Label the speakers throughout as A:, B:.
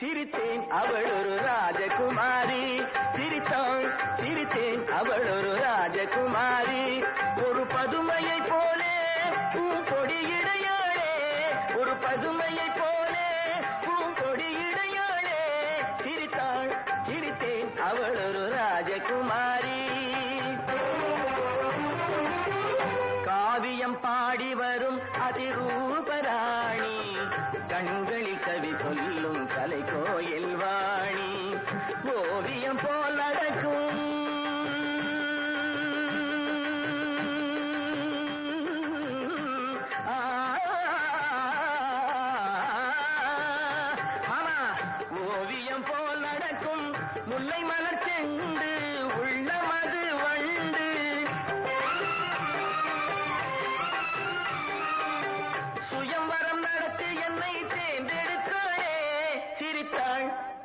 A: சிரித்தேன் அவள் ஒரு ராஜகுமாரி. சிரித்தாள் சிரித்தேன் அவள் ஒரு ராஜகுமாரி. ஒரு பதுமையை போலே பூங்கொடி இடையாளே. ஒரு பதுமையை போலே பூங்கொடி இடையாளே. சிரித்தாள் சிரித்தேன் அவள் ஒரு ராஜகுமாரி. காவியம் பாடி வரும் அதிரூபரா. கண்களில் கவி சொல்லும் கலை கோயில் வாணி ஓவியம் போல் அடக்கும் ஓவியம் போல் நடக்கும் முல்லை மலர் செண்டு உள்ளமது வண்டு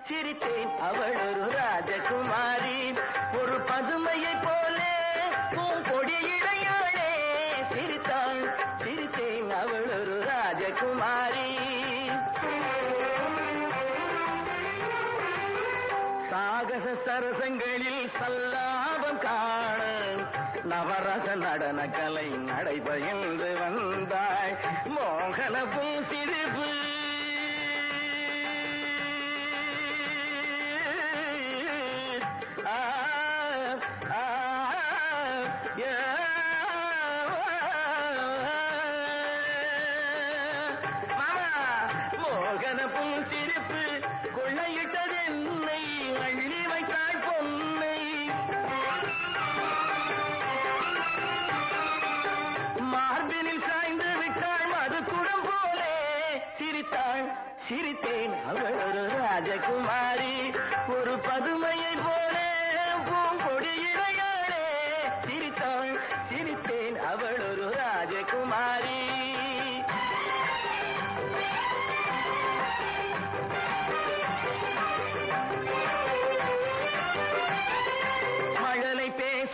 A: சிரித்தேன். அவள் ஒரு ராஜகுமாரி. ஒரு பதுமையை போலே பூங்கொடி இடையாளே சிரித்தாள். சிரித்தேன் அவள் ஒரு ராஜகுமாரி. சாகச சரசங்களில் சல்லாபம் காண நவரச நடன கலை நடைபயின்று வந்தாய். மோகன பூசிரிப்பு மோகன சிரிப்பு கொள்ளையிட்டது என்னை அள்ளி வைத்தாள் பொன்னை. மார்பினில் சாய்ந்து விட்டாள் மது குடம் போலே சிரித்தாள். சிரித்தேன் அவள் ஒரு ராஜகுமாரி. ஒரு பதுமையை போலே பூங்கொடி இடையாளே சிரித்தாள். சிரித்தேன் அவள் ஒரு ராஜகுமாரி.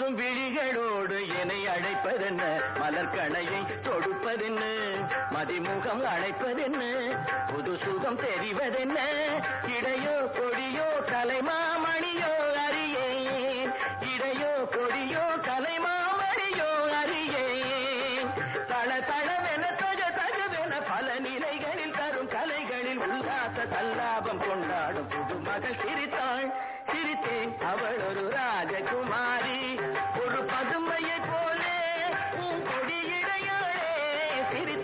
A: மழலை விழிகளோடு என்னை அழைப்பதென்ன? மலர்கணையை தொடுப்பதென்ன? மதிமுகம் அழைப்பதென்ன புது சுகம் தெரிவதென்ன? இடையோ கொடியோ கலைமாமணியோ அறியேன். இடையோ கொடியோ கலைமாமணியோ அறியேன். தள தளவென தக தகவென பல நிலைகளில் தரும் கலைகளில் உல்லாச தல்லாபம் கொண்டாடும் புது மகள் சிரித்தாள். சிரித்தேன் அவள் ஒரு பூங்கொடி